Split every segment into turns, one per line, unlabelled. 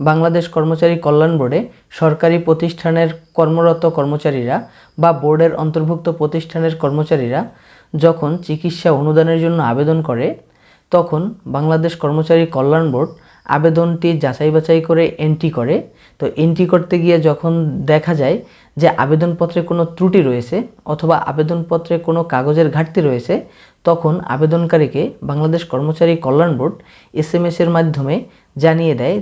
বাংলাদেশ কর্মচারী কল্যাণ বোর্ডে সরকারি প্রতিষ্ঠানের কর্মরত কর্মচারীরা বা বোর্ডের অন্তর্ভুক্ত প্রতিষ্ঠানের কর্মচারীরা যখন চিকিৎসা অনুদানের জন্য আবেদন করে, তখন বাংলাদেশ কর্মচারী কল্যাণ বোর্ড আবেদনটি যাচাই বাছাই করে এন্ট্রি করে। তো এন্ট্রি করতে গিয়ে যখন দেখা যায় যে আবেদনপত্রে কোনো ত্রুটি রয়েছে অথবা আবেদনপত্রে কোনো কাগজের ঘাটতি রয়েছে, তখন আবেদনকারীকে বাংলাদেশ কর্মচারী কল্যাণ বোর্ড এস এম এর মাধ্যমে জানিয়ে দেয়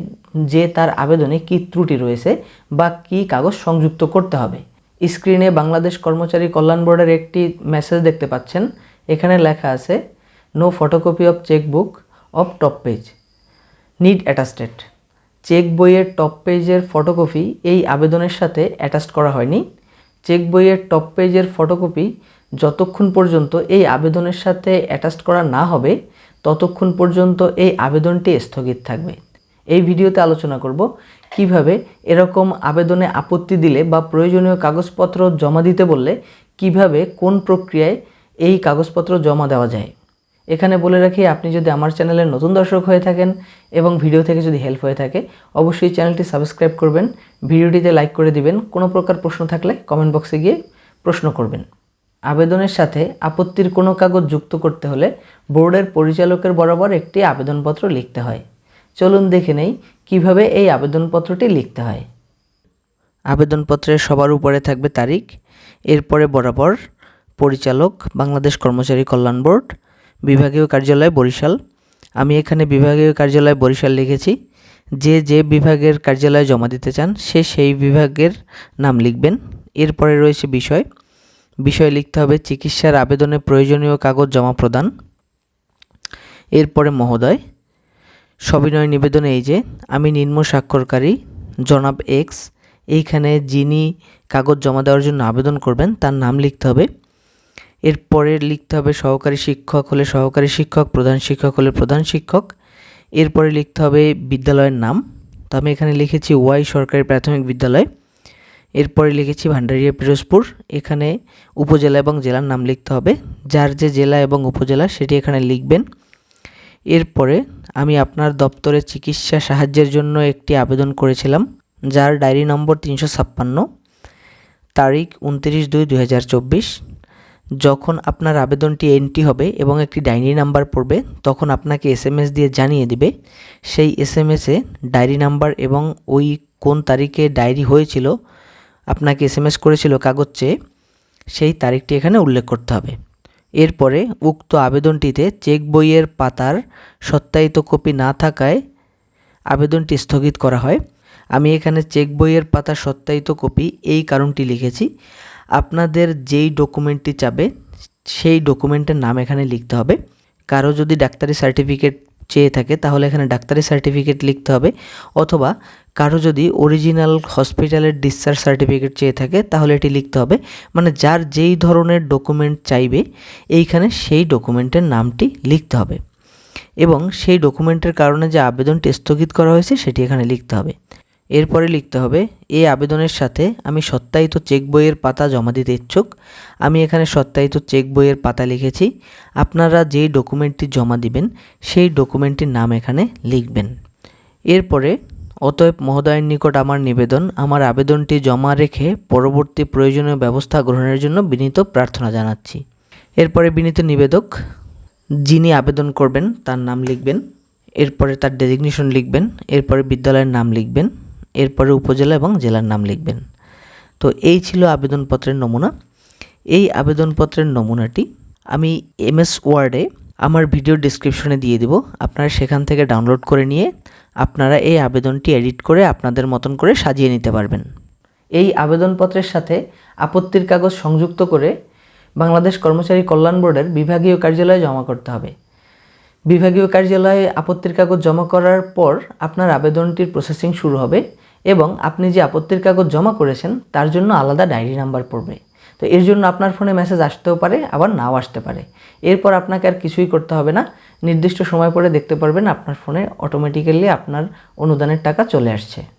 যে তার আবেদনে কী ত্রুটি রয়েছে বা কী কাগজ সংযুক্ত করতে হবে। স্ক্রিনে বাংলাদেশ কর্মচারী কল্যাণ বোর্ডের একটি মেসেজ দেখতে পাচ্ছেন। এখানে লেখা আছে no photocopy of chequebook of top page need attested cheque বইয়ের টপ পেজের ফটোকপি এই আবেদনের সাথে অ্যাটাচ করা হয়নি। চেক বইয়ের টপ পেজের ফটোকপি যতক্ষণ পর্যন্ত এই আবেদনের সাথে অ্যাটাচ করা না হবে, ততক্ষণ পর্যন্ত এই আবেদনটি স্থগিত থাকবে। এই ভিডিওতে আলোচনা করব কীভাবে এরকম আবেদনে আপত্তি দিলে বা প্রয়োজনীয় কাগজপত্র জমা দিতে বললে কীভাবে কোন প্রক্রিয়ায় এই কাগজপত্র জমা দেওয়া যায়। এখানে বলে রাখি, আপনি যদি আমার চ্যানেলের নতুন দর্শক হয়ে থাকেন এবং ভিডিও থেকে যদি হেল্প হয়ে থাকে, অবশ্যই চ্যানেলটি সাবস্ক্রাইব করবেন, ভিডিওটিতে লাইক করে দিবেন, কোনো প্রকার প্রশ্ন থাকলে কমেন্ট বক্সে গিয়ে প্রশ্ন করবেন। আবেদনের সাথে আপত্তির কোনো কাগজ যুক্ত করতে হলে বোর্ডের পরিচালকের বরাবর একটি আবেদনপত্র লিখতে হয়। চলুন দেখে নেই কীভাবে এই আবেদনপত্রটি লিখতে হয়। আবেদনপত্রের সবার উপরে থাকবে তারিখ, এরপরে বরাবর পরিচালক, বাংলাদেশ কর্মচারী কল্যাণ বোর্ড বিভাগীয় কার্যালয় বরিশাল। আমি এখানে বিভাগীয় কার্যালয় বরিশাল লিখেছি। যে যে বিভাগের কার্যালয়ে জমা দিতে চান, সে সেই বিভাগের নাম লিখবেন। এরপরে রয়েছে বিষয়। বিষয় লিখতে হবে চিকিৎসার আবেদনে প্রয়োজনীয় কাগজ জমা প্রদান। এরপরে মহোদয়। সবিনয় নিবেদনে এই যে, আমি নিম্ন স্বাক্ষরকারী, জনাব এক্স। এইখানে যিনি কাগজ জমা দেওয়ার জন্য আবেদন করবেন, তার নাম লিখতে হবে এরপরে লিখতে হবে সহকারী শিক্ষক হলে সহকারী শিক্ষক, প্রধান শিক্ষক হলে প্রধান শিক্ষক। এরপরে লিখতে হবে বিদ্যালয়ের নাম। তো আমি এখানে লিখেছি ওয়াই সরকারি প্রাথমিক বিদ্যালয়। এরপরে লিখেছি ভান্ডারিয়া, পিরোজপুর। এখানে উপজেলা এবং জেলার নাম লিখতে হবে। যার যে জেলা এবং উপজেলা সেটি এখানে লিখবেন। এরপরে আমি আপনার দপ্তরে চিকিৎসা সাহায্যের জন্য একটি আবেদন করেছিলাম, যার ডায়েরি নম্বর তিনশো ছাপ্পান্ন, তারিখ উনত্রিশ দুই দু হাজার চব্বিশ। যখন আপনার আবেদনটি এন্ট্রি হবে এবং একটি ডায়েরি নাম্বার পড়বে, তখন আপনাকে এস এম এস দিয়ে জানিয়ে দিবে। সেই এস এম এসে ডায়েরি নাম্বার এবং ওই কোন তারিখে ডায়েরি হয়েছিল, আপনাকে এস এম এস করেছিল কাগজ চেয়ে, সেই তারিখটি এখানে উল্লেখ করতে হবে। এরপরে উক্ত আবেদনটিতে চেক বইয়ের পাতার সত্যায়িত কপি না থাকায় আবেদনটি স্থগিত করা হয়। আমি এখানে চেক বইয়ের পাতা সত্যায়িত কপি এই কারণটি লিখেছি। আপনাদের যেই ডকুমেন্টটি চাবে, সেই ডকুমেন্টের নাম এখানে লিখতে হবে। কারও যদি ডাক্তারি সার্টিফিকেট চেয়ে থাকে, তাহলে এখানে ডাক্তারি সার্টিফিকেট লিখতে হবে। অথবা কারও যদি অরিজিনাল হসপিটালের ডিসচার্জ সার্টিফিকেট চেয়ে থাকে, তাহলে এটি লিখতে হবে। মানে যার যেই ধরনের ডকুমেন্ট চাইবে, এইখানে সেই ডকুমেন্টের নামটি লিখতে হবে। এবং সেই ডকুমেন্টের কারণে যে আবেদনটি স্থগিত করা হয়েছে, সেটি এখানে লিখতে হবে। এরপরে লিখতে হবে এই আবেদনের সাথে আমি সত্যায়িত চেক বইয়ের পাতা জমা দিতে ইচ্ছুক। আমি এখানে সত্যায়িত চেক বইয়ের পাতা লিখেছি। আপনারা যেই ডকুমেন্টটি জমা দিবেন, সেই ডকুমেন্টটির নাম এখানে লিখবেন। এরপরে, অতএব মহোদয়ের নিকট আমার নিবেদন, আমার আবেদনটি জমা রেখে পরবর্তী প্রয়োজনীয় ব্যবস্থা গ্রহণের জন্য বিনীত প্রার্থনা জানাচ্ছি। এরপরে বিনীত নিবেদক, যিনি আবেদন করবেন, তার নাম লিখবেন। এরপরে তার ডেজিগনেশন লিখবেন। এরপরে বিদ্যালয়ের নাম লিখবেন। এরপরে উপজেলা এবং জেলার নাম লিখবেন। তো এই ছিল আবেদনপত্রের নমুনা। এই আবেদনপত্রের নমুনাটি আমি এমএস ওয়ার্ডে আমার ভিডিও ডিসক্রিপশনে দিয়ে দিব। আপনারা সেখান থেকে ডাউনলোড করে নিয়ে আপনারা এই আবেদনটি এডিট করে আপনাদের মতন করে সাজিয়ে নিতে পারবেন। এই আবেদনপত্রের সাথে আপত্তির কাগজ সংযুক্ত করে বাংলাদেশ কর্মচারী কল্যাণ বোর্ডের বিভাগীয় কার্যালয়ে জমা করতে হবে। বিভাগীয় কার্যালয়ে আপত্তির কাগজ জমা করার পর আপনার আবেদনটির প্রসেসিং শুরু হবে। এবং আপনি যে আপত্তির কাগজ জমা করেছেন, তার জন্য আলাদা ডায়েরি নাম্বার পড়বে। তো এর জন্য আপনার ফোনে মেসেজ আসতেও পারে, আবার নাও আসতে পারে। এরপর আপনাকে আর কিছুই করতে হবে না। নির্দিষ্ট সময় পরে দেখতে পারবেন আপনার ফোনে অটোমেটিক্যালি আপনার অনুদানের টাকা চলে আসছে।